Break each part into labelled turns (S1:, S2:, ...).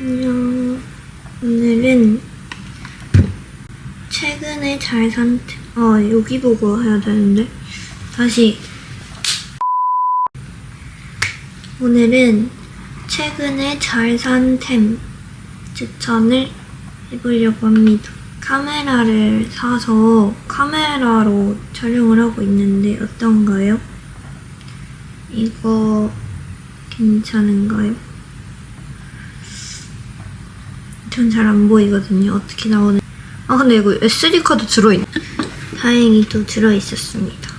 S1: 안녕. 오늘은 최근에 잘 산, 아, 여기 보고 해야 되는데. 다시. 오늘은 최근에 잘 산 템 추천을 해보려고 합니다. 카메라를 사서 카메라로 촬영을 하고 있는데 어떤가요? 이거 괜찮은가요? 전 잘 안 보이거든요. 어떻게 나오는. 아, 근데 이거 SD카드 들어있네. 다행히 또 들어있었습니다.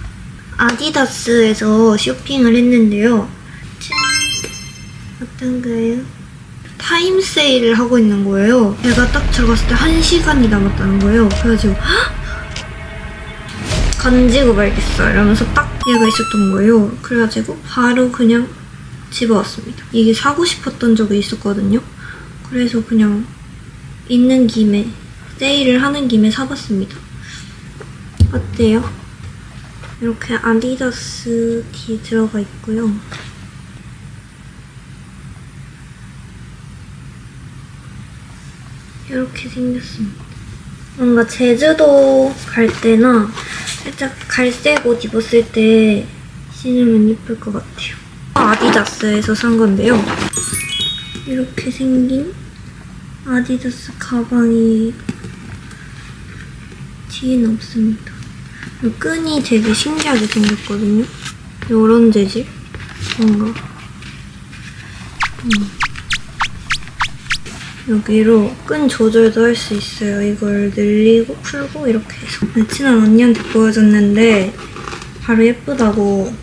S1: 아디다스에서 쇼핑을 했는데요. 짠! 어떤가요? 타임 세일을 하고 있는 거예요. 제가 딱 들어갔을 때 1시간이 남았다는 거예요. 그래가지고, 헉! 간지고 말겠어. 이러면서 딱 얘가 있었던 거예요. 그래가지고 바로 그냥 집어왔습니다. 이게 사고 싶었던 적이 있었거든요. 그래서 그냥 있는 김에 세일을 하는 김에 사봤습니다. 어때요? 이렇게 아디다스 뒤에 들어가 있고요. 이렇게 생겼습니다. 뭔가 제주도 갈 때나 살짝 갈색 옷 입었을 때 신으면 예쁠 것 같아요. 아디다스에서 산 건데요. 이렇게 생긴 아디다스 가방이 뒤에는 없습니다. 끈이 되게 신기하게 생겼거든요. 이런 재질? 뭔가. 음. 여기로 끈 조절도 할 수 있어요. 이걸 늘리고 풀고 이렇게 해서. 네, 친한 언니한테 보여줬는데 바로 예쁘다고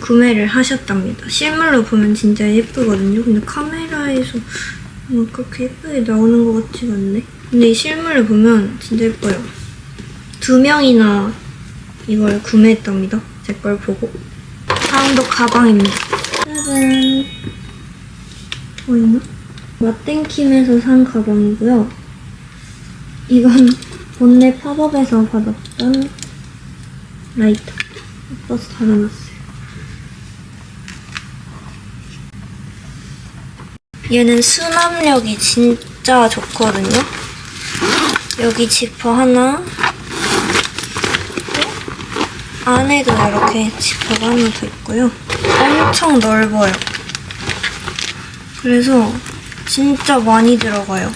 S1: 구매를 하셨답니다. 실물로 보면 진짜 예쁘거든요. 근데 카메라에서 뭐 그렇게 예쁘게 나오는 것 같지가 않네. 근데 이 실물로 보면 진짜 예뻐요. 두 명이나 이걸 구매했답니다. 제 걸 보고. 다음도 가방입니다. 짜잔. 보이나? 마땡킴에서 산 가방이고요. 이건 본네 팝업에서 받았던 라이터. 예뻐서 달아놨어 얘는 수납력이 진짜 좋거든요. 여기 지퍼 하나, 또 안에도 이렇게 지퍼가 하나 더 있고요. 엄청 넓어요. 그래서 진짜 많이 들어가요.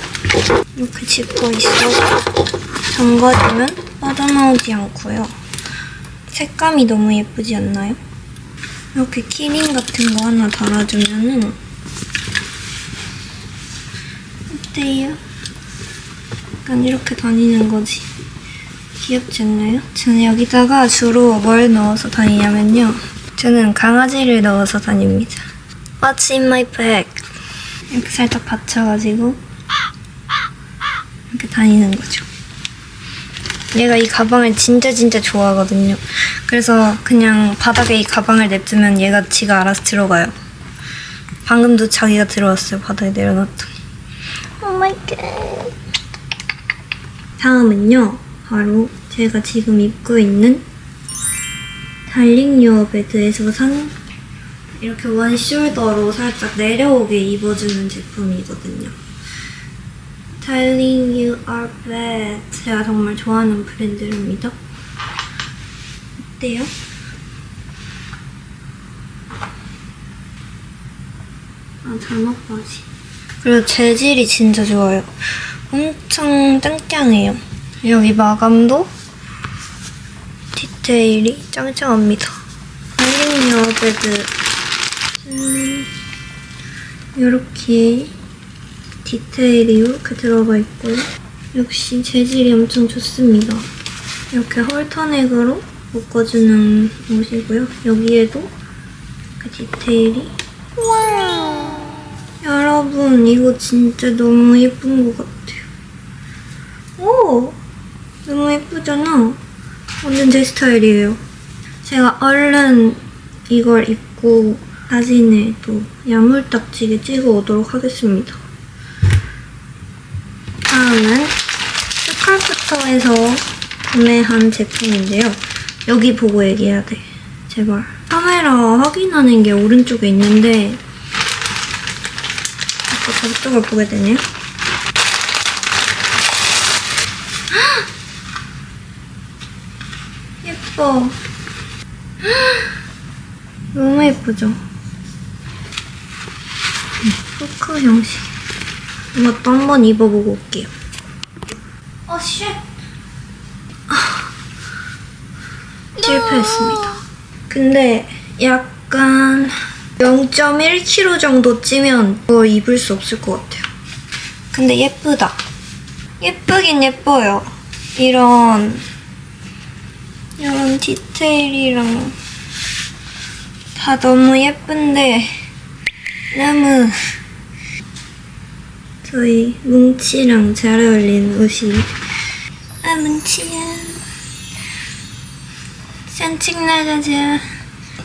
S1: 이렇게 지퍼 있어서 잠가주면 빠져나오지 않고요. 색감이 너무 예쁘지 않나요? 이렇게 키링 같은 거 하나 달아주면은 어때요? 약간 이렇게 다니는 거지. 귀엽지 않나요? 저는 여기다가 주로 뭘 넣어서 다니냐면요. 저는 강아지를 넣어서 다닙니다. What's in my bag? 이렇게 살짝 받쳐가지고 이렇게 다니는 거죠. 얘가 이 가방을 진짜 진짜 좋아하거든요. 그래서 그냥 바닥에 이 가방을 냅두면 얘가 지가 알아서 들어가요. 방금도 자기가 들어왔어요. 바닥에 내려놨더니. 오 마이 갓. 다음은요. 바로 제가 지금 입고 있는 달링 유어 베드에서 산 이렇게 원 숄더로 살짝 내려오게 입어주는 제품이거든요. You are bad. 제가 정말 좋아하는 브랜드입니다. 어때요? 아, 잘못 봐지. 그리고 재질이 진짜 좋아요. 엄청 짱짱해요. 여기 마감도 디테일이 짱짱합니다. 달링 유어베드 음, 이렇게 디테일이 이렇게 들어가 있고요. 역시 재질이 엄청 좋습니다. 이렇게 홀터넥으로 묶어주는 옷이고요. 여기에도 그 디테일이 와 여러분 이거 진짜 너무 예쁜 것 같아요. 오 너무 예쁘잖아. 완전 제 스타일이에요. 제가 얼른 이걸 입고 사진을 또 야물딱지게 찍어 오도록 하겠습니다. 다음은 스칼프터에서 구매한 제품인데요. 여기 보고 얘기해야 돼. 제발. 카메라 확인하는 게 오른쪽에 있는데 저쪽을 보게 되네요. 예뻐. 너무 예쁘죠? 포크 형식. 이것도 한번 입어보고 올게요. 어, 쉣. 실패했습니다. 근데 약간 0.1kg 정도 찌면 이거 입을 수 없을 것 같아요. 근데 예쁘다. 예쁘긴 예뻐요. 이런 이런 디테일이랑 다 너무 예쁜데 너무 저희 뭉치랑 잘 어울리는 옷이 아 뭉치야 산책 나가자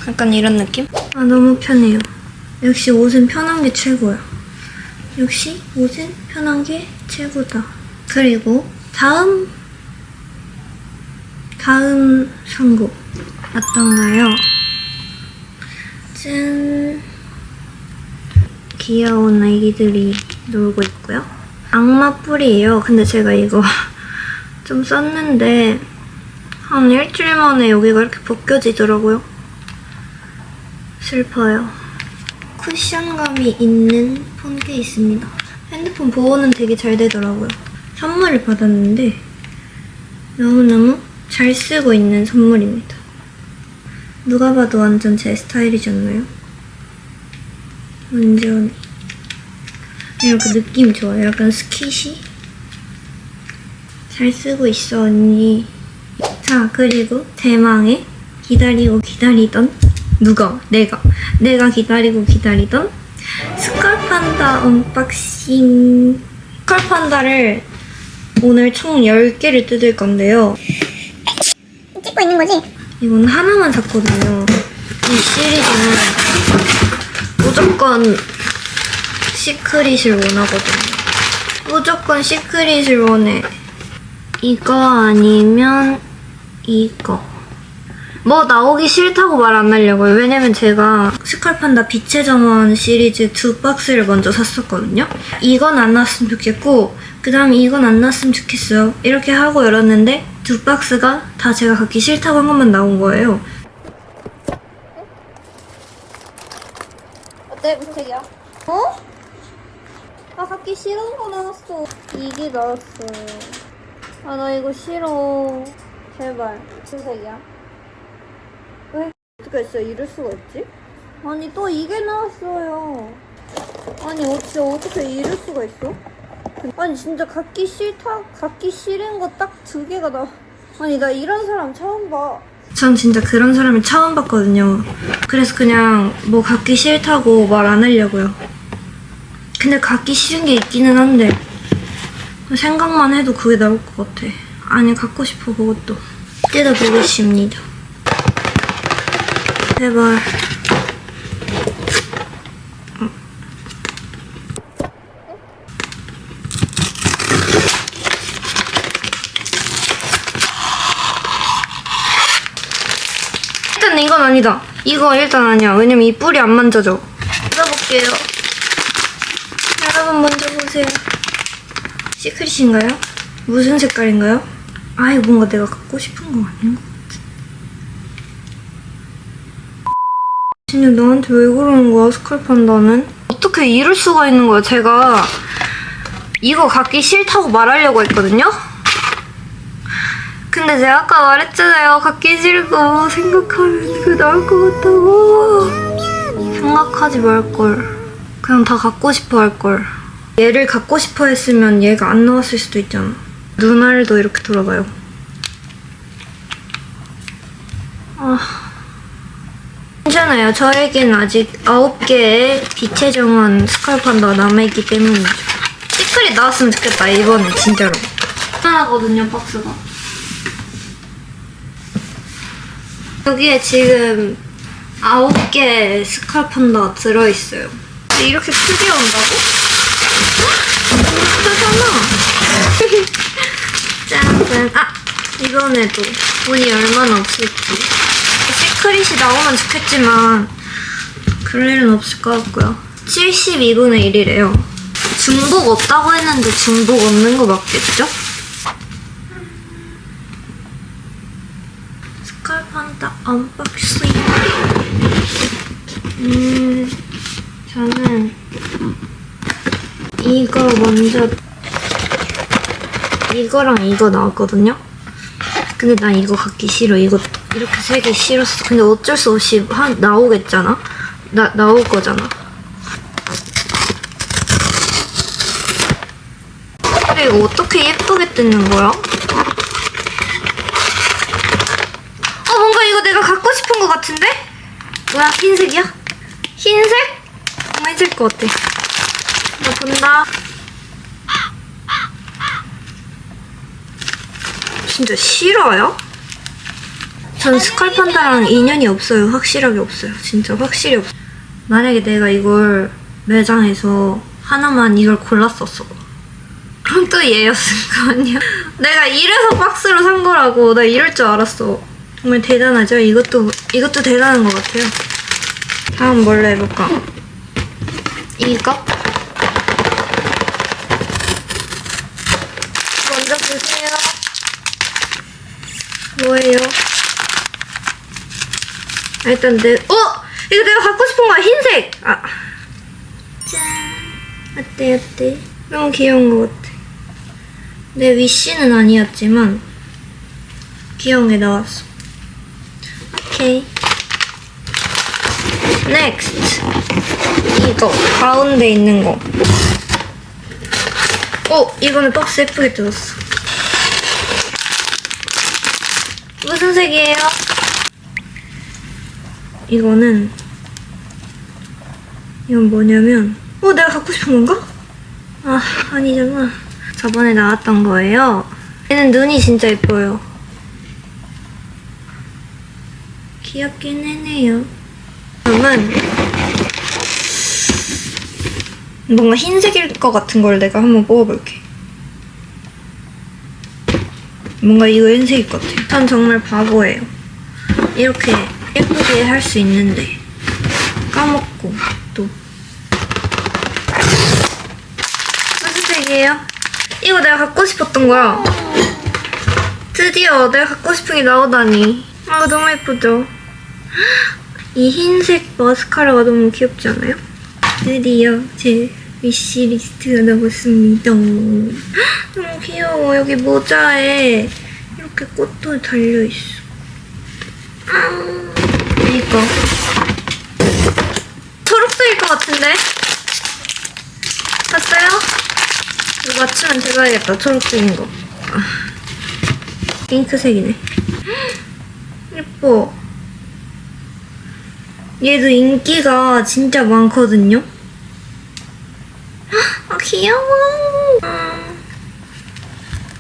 S1: 약간 이런 느낌? 아 너무 편해요. 역시 옷은 편한 게 최고야. 역시 옷은 편한 게 최고다. 그리고 다음 다음 선곡 어떤가요? 짠. 귀여운 아기들이 놀고 있고요. 악마 뿔이에요. 근데 제가 이거 좀 썼는데 한 일주일 만에 여기가 이렇게 벗겨지더라고요 슬퍼요 쿠션감이 있는 폰 케이스입니다 핸드폰 보호는 되게 잘 되더라고요 선물을 받았는데 너무너무 잘 쓰고 있는 선물입니다. 누가 봐도 완전 제 스타일이잖아요. 완전 이렇게 느낌 좋아요. 약간 스키시? 잘 쓰고 있어 언니. 자 그리고 대망의 기다리고 기다리던 누가? 내가 내가 기다리고 기다리던 스컬판다 언박싱 스컬판다를 오늘 총 10개를 뜯을 건데요.
S2: 찍고 있는 거지?
S1: 이건 하나만 샀거든요. 이 시리즈는 무조건 시크릿을 원하거든요. 무조건 시크릿을 원해. 이거 아니면 이거. 뭐 나오기 싫다고 말 안 하려고요. 왜냐면 제가 스컬판다 빛의 정원 시리즈 두 박스를 먼저 샀었거든요. 이건 안 나왔으면 좋겠고 그 다음에 이건 안 나왔으면 좋겠어요. 이렇게 하고 열었는데 두 박스가 다 제가 갖기 싫다고 한 것만 나온 거예요. 어때? 무슨 색이야? 어? 아 갖기 싫은 거 나왔어. 이게 나왔어요. 아나 이거 싫어. 제발. 무슨 색이야? 왜 어떻게 했어? 이럴 수가 있지? 아니 또 이게 나왔어요. 아니 어, 진짜 어떻게 이럴 수가 있어? 아니 진짜 갖기 싫다 갖기 싫은 거 딱 두 개가 나. 아니 나 이런 사람 처음 봐. 전 진짜 그런 사람을 처음 봤거든요. 그래서 그냥 뭐 갖기 싫다고 말 안 하려고요. 근데 갖기 싫은 게 있기는 한데 생각만 해도 그게 나올 것 같아. 아니 갖고 싶어 그것도. 뜯어보겠습니다. 제발. 일단 이건 아니다. 이거 일단 아니야. 왜냐면 이 뿔이 안 만져져. 뜯어볼게요. 여러분 먼저 보세요. 시크릿인가요? 무슨 색깔인가요? 아 이거 뭔가 내가 갖고 싶은 거 아닌 것 같아. 진짜 나한테 왜 그러는 거야 스컬판다는? 어떻게 이럴 수가 있는 거야 제가 이거 갖기 싫다고 말하려고 했거든요? 근데 제가 아까 말했잖아요. 갖기 싫고 생각하면 그 나올 것 같다고. 생각하지 말걸. 그냥 다 갖고 싶어 할걸. 얘를 갖고 싶어 했으면 얘가 안 나왔을 수도 있잖아. 눈알도 이렇게 돌아가요. 괜찮아요. 저에겐 아직 9개의 빛의 정원 스컬판다가 남아있기 때문이죠. 시크릿 나왔으면 좋겠다, 이번에, 진짜로. 하나거든요, 박스가. 여기에 지금 아홉 개 스칼판다가 들어있어요. 이렇게 크게 온다고? 크잖아. 짠 짠. 아! 이번에도 돈이 얼마나 없을지. 시크릿이 나오면 좋겠지만 그럴 일은 없을 것 같고요. 72분의 1이래요. 중복 없다고 했는데 중복 없는 거 맞겠죠? 스칼판다 언박싱 음 저는 이거 먼저 이거랑 이거 나왔거든요 근데 난 이거 갖기 싫어 이거 이렇게 세 개 싫었어 근데 어쩔 수 없이 하, 나오겠잖아 나, 나올 거잖아 근데 이거 어떻게 예쁘게 뜯는 거야? 어 뭔가 이거 내가 갖고 싶은 거 같은데? 뭐야 흰색이야? 흰색? 뭔가 흰색 거 같아 나 본다 진짜 싫어요? 전 스칼판다랑 인연이 없어요 확실하게 없어요 진짜 확실히 없어 만약에 내가 이걸 매장에서 하나만 이걸 골랐었어 그럼 또 얘였을 거 아니야. 내가 이래서 박스로 산 거라고. 나 이럴 줄 알았어. 정말 대단하죠? 이것도, 이것도 대단한 것 같아요. 다음 뭘로 해볼까? 이거? 먼저 보세요. 뭐예요? 아, 일단 내, 어! 이거 내가 갖고 싶은 거야, 흰색! 아. 짠. 어때, 어때? 너무 귀여운 것 같아. 내 위시는 아니었지만 귀여운 게 나왔어. 오케이. next 이거 가운데 있는 거. 어 이거는 박스 예쁘게 뜯었어. 무슨 색이에요? 이거는 이건 뭐냐면 어 내가 갖고 싶은 건가? 아 아니잖아. 저번에 나왔던 거예요. 얘는 눈이 진짜 예뻐요. 귀엽긴 해네요. 다음은 뭔가 흰색일 것 같은 걸 내가 한번 뽑아볼게. 뭔가 이거 흰색일 것 같아. 전 정말 바보예요. 이렇게 예쁘게 할 수 있는데 까먹고 또 무슨 색이에요? 이거 내가 갖고 싶었던 거야. 드디어 내가 갖고 싶은 게 나오다니. 아 너무 예쁘죠? 이 흰색 마스카라가 너무 귀엽지 않아요? 드디어 제 위시리스트가 나왔습니다. 너무 귀여워. 여기 모자에 이렇게 꽃도 달려있어. 아, 이거. 초록색일 것 같은데? 봤어요? 이거 맞추면 제가야겠다 초록색인 거 아, 핑크색이네 예뻐 얘도 인기가 진짜 많거든요 아 귀여워 음.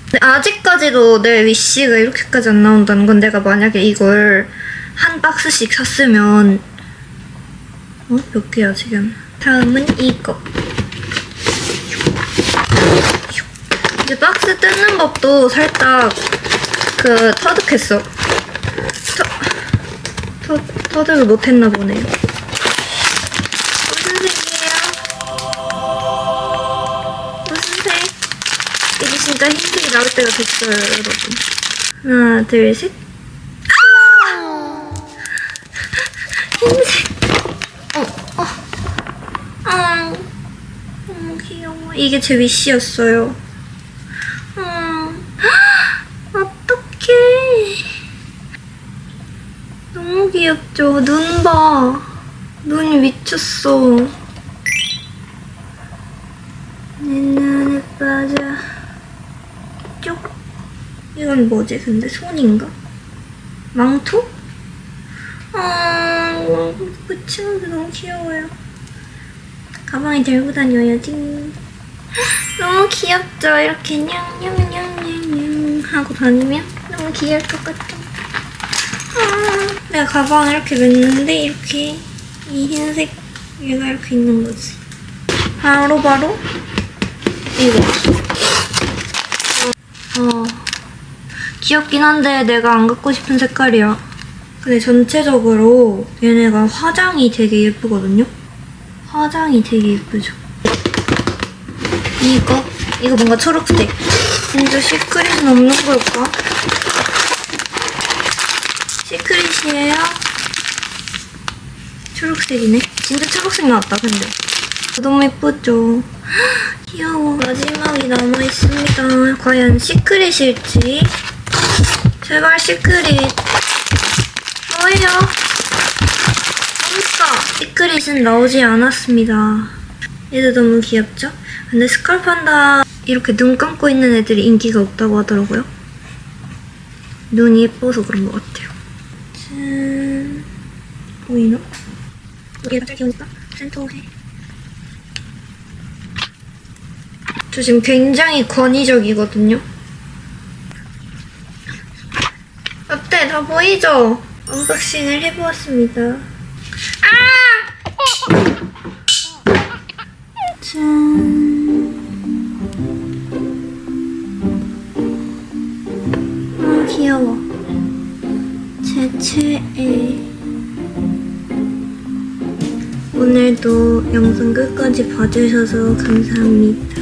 S1: 근데 아직까지도 내 위시가 이렇게까지 안 나온다는 건 내가 만약에 이걸 한 박스씩 샀으면 어? 몇 개야 지금 다음은 이거 이제 박스 뜯는 법도 살짝 그 터득했어. 터, 터, 터득을 못했나 보네요. 때가 됐어요, 여러분. 하나, 둘, 셋. 아! 흰색. 어, 어. 아, 귀여워. 이게 제 위시였어요. 음, 어떡해. 너무 귀엽죠? 눈 봐. 눈이 미쳤어. 내 눈에 빠져. 쭉. 이건 뭐지? 근데 손인가? 망토? 아, 이거 붙이는데 너무 귀여워요. 가방에 들고 다녀야지. 너무 귀엽죠? 이렇게 냥냥냥냥냥 하고 다니면 너무 귀여울 것 같죠? 아, 내가 가방을 이렇게 맸는데 이렇게 이 흰색 얘가 이렇게 있는 거지. 바로 바로 이거. 어, 귀엽긴 한데 내가 안 갖고 싶은 색깔이야. 근데 전체적으로 얘네가 화장이 되게 예쁘거든요? 화장이 되게 예쁘죠? 이거? 이거 뭔가 초록색. 진짜 시크릿은 없는 걸까? 시크릿이에요? 초록색이네. 진짜 초록색 나왔다, 근데. 너무 예쁘죠? 헉, 귀여워. 마지막이 남아있습니다. 과연 시크릿일지? 제발 시크릿. 뭐예요? 뭡니까? 시크릿은 나오지 않았습니다. 얘도 너무 귀엽죠? 근데 스컬판다 이렇게 눈 감고 있는 애들이 인기가 없다고 하더라고요. 눈이 예뻐서 그런 것 같아요. 짠. 보이나? 여기가 잘 귀여우니까 센터에. 저 지금 굉장히 권위적이거든요. 어때? 다 보이죠? 언박싱을 해보았습니다. 아! 짠. 아, 귀여워. 제 최애. 오늘도 영상 끝까지 봐주셔서 감사합니다.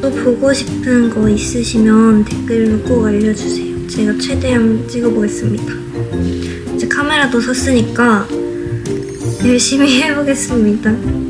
S1: 또 보고 싶은 거 있으시면 댓글로 꼭 알려주세요. 제가 최대한 찍어보겠습니다. 이제 카메라도 샀으니까 열심히 해보겠습니다.